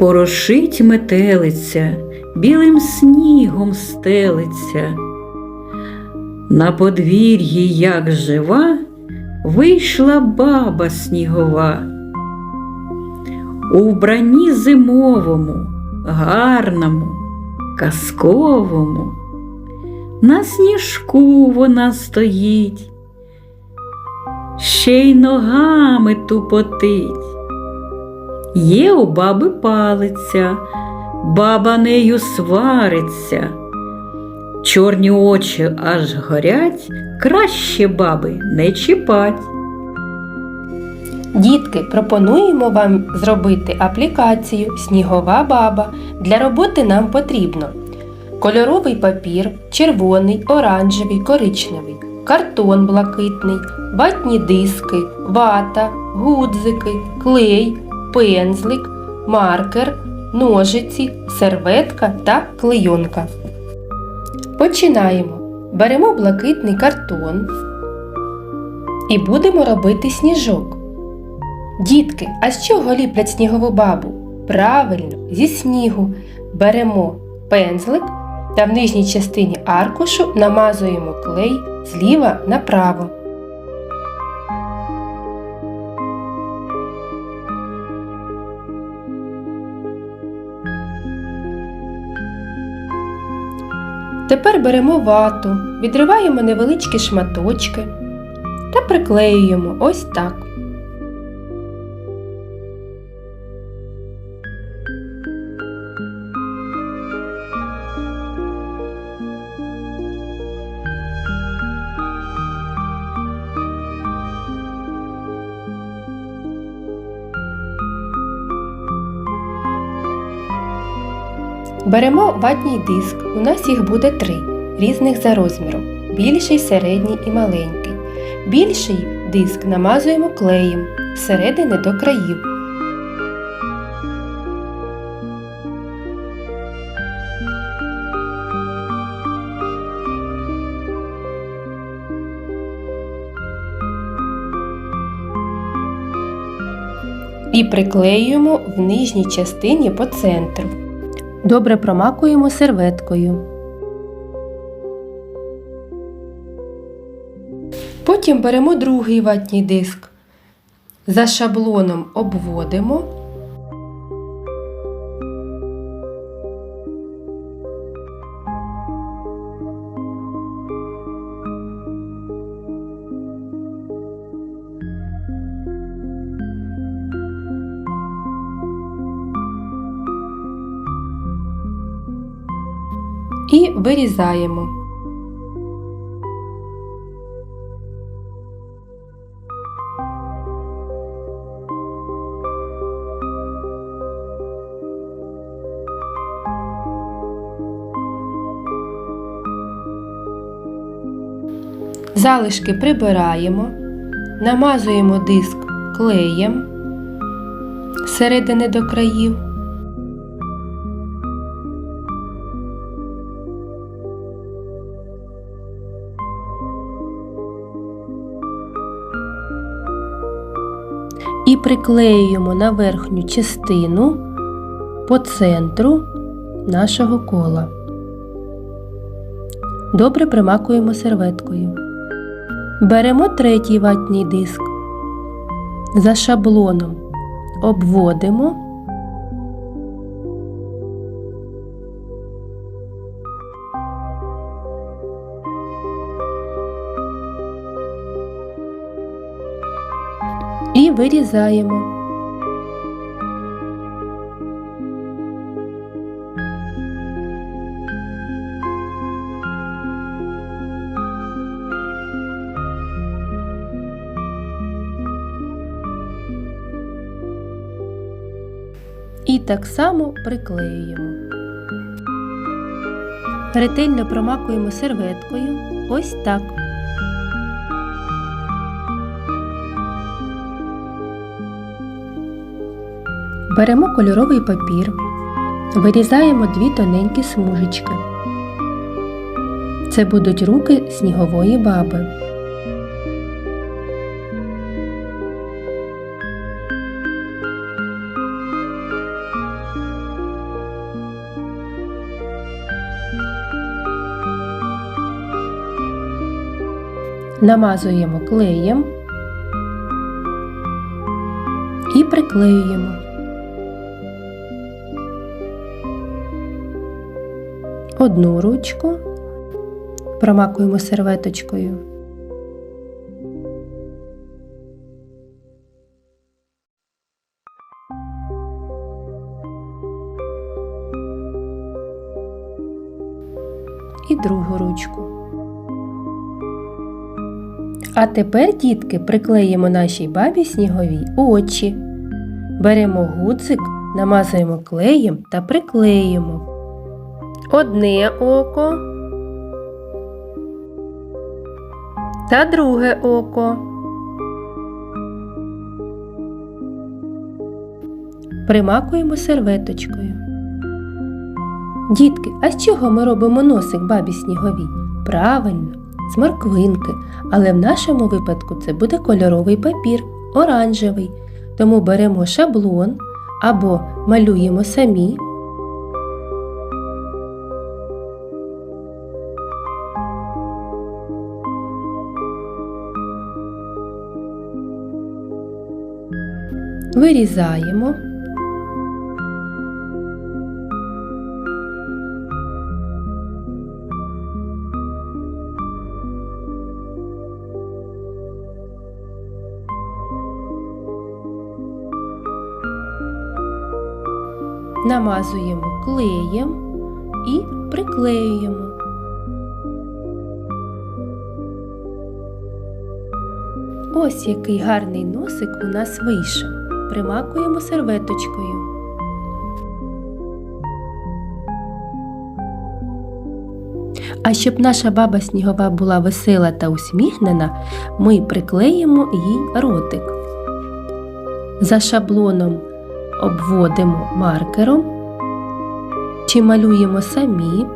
Порошить метелиця, білим снігом стелиться. На подвір'ї, як жива, вийшла баба снігова. У вбранні зимовому, гарному, казковому. На сніжку вона стоїть, ще й ногами тупотить. Є у баби палиця, баба нею свариться. Чорні очі аж горять, краще баби не чіпать. Дітки, пропонуємо вам зробити аплікацію Снігова баба. Для роботи нам потрібно кольоровий папір, червоний, оранжевий, коричневий, картон блакитний, ватні диски, вата, гудзики, клей, пензлик, маркер, ножиці, серветка та клейонка. Починаємо. Беремо блакитний картон і будемо робити сніжок. Дітки, а з чого ліплять снігову бабу? Правильно, зі снігу. Беремо пензлик та в нижній частині аркушу намазуємо клей зліва направо. Тепер беремо вату, відриваємо невеличкі шматочки та приклеюємо ось так. Беремо ватній диск, у нас їх буде три, різних за розміром: більший, середній і маленький. Більший диск намазуємо клеєм зсередини до країв. І приклеюємо в нижній частині по центру. Добре промакуємо серветкою. Потім беремо другий ватній диск. За шаблоном обводимо. І вирізаємо. Залишки прибираємо, намазуємо диск клеєм зсередини до країв. І приклеюємо на верхню частину по центру нашого кола. Добре примакуємо серветкою. Беремо третій ватний диск. За шаблоном обводимо. Вирізаємо. І так само приклеюємо. Ретельно промакуємо серветкою. Ось так. Беремо кольоровий папір, вирізаємо дві тоненькі смужечки. Це будуть руки снігової баби. Намазуємо клеєм і приклеюємо. Одну ручку промакуємо серветочкою. І другу ручку. А тепер, дітки, приклеїмо нашій бабі сніговій очі. Беремо гудзик, намазуємо клеєм та приклеїмо. Одне око та друге око. Примакуємо серветочкою. Дітки, а з чого ми робимо носик бабі сніговій? Правильно, з морквинки, але в нашому випадку це буде кольоровий папір, оранжевий. Тому беремо шаблон або малюємо самі. Вирізаємо. намазуємо клеєм і приклеюємо. Ось який гарний носик у нас вийшов. Примакуємо серветочкою. А щоб наша баба снігова була весела та усміхнена, ми приклеїмо їй ротик. За шаблоном обводимо маркером чи малюємо самі.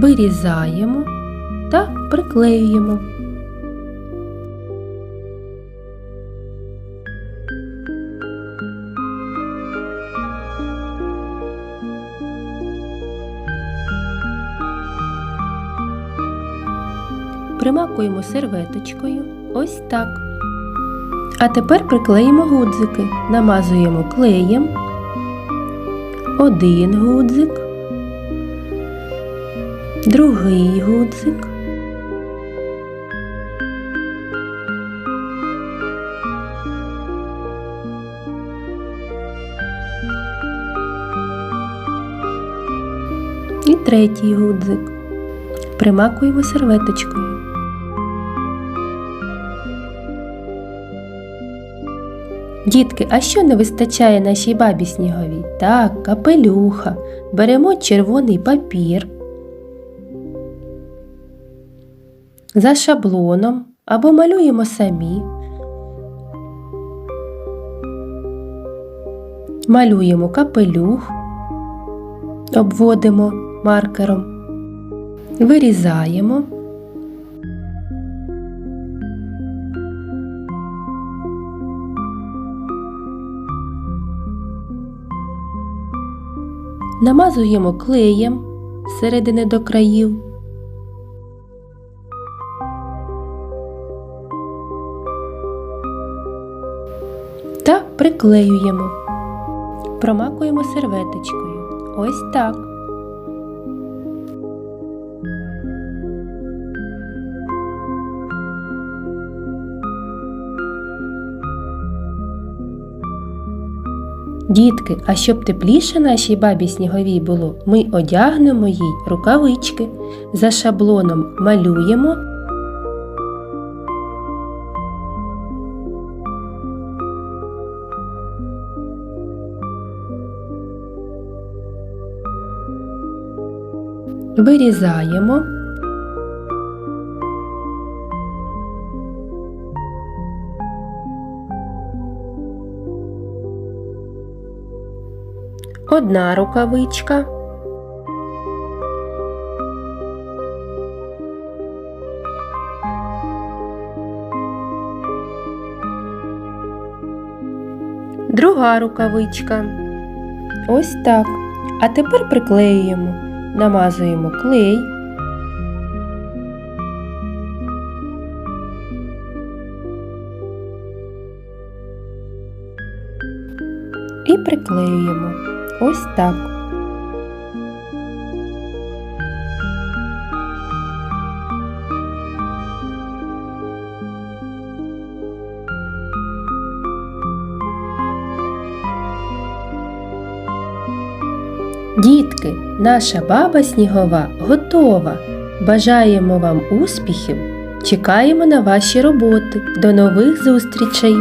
Вирізаємо та приклеюємо. примакуємо серветочкою. Ось так. А тепер приклеїмо гудзики. Намазуємо клеєм. Один гудзик. Другий гудзик. І третій гудзик. Примакуємо серветочкою. Дітки, а що не вистачає нашій бабі сніговій? Так, капелюха. Беремо червоний папір за шаблоном або малюємо самі. Малюємо капелюх, обводимо маркером, вирізаємо. Намазуємо клеєм з середини до країв. Приклеюємо. Промакуємо серветочкою. Ось так. Дітки, а щоб тепліше нашій бабі сніговій було, ми одягнемо їй рукавички. За шаблоном малюємо. Вирізаємо. Одна рукавичка. Друга рукавичка. Ось так. А тепер приклеюємо, намазуємо клей. І приклеюємо. Ось так. Дітки, наша баба снігова готова. Бажаємо вам успіхів! Чекаємо на ваші роботи. До нових зустрічей!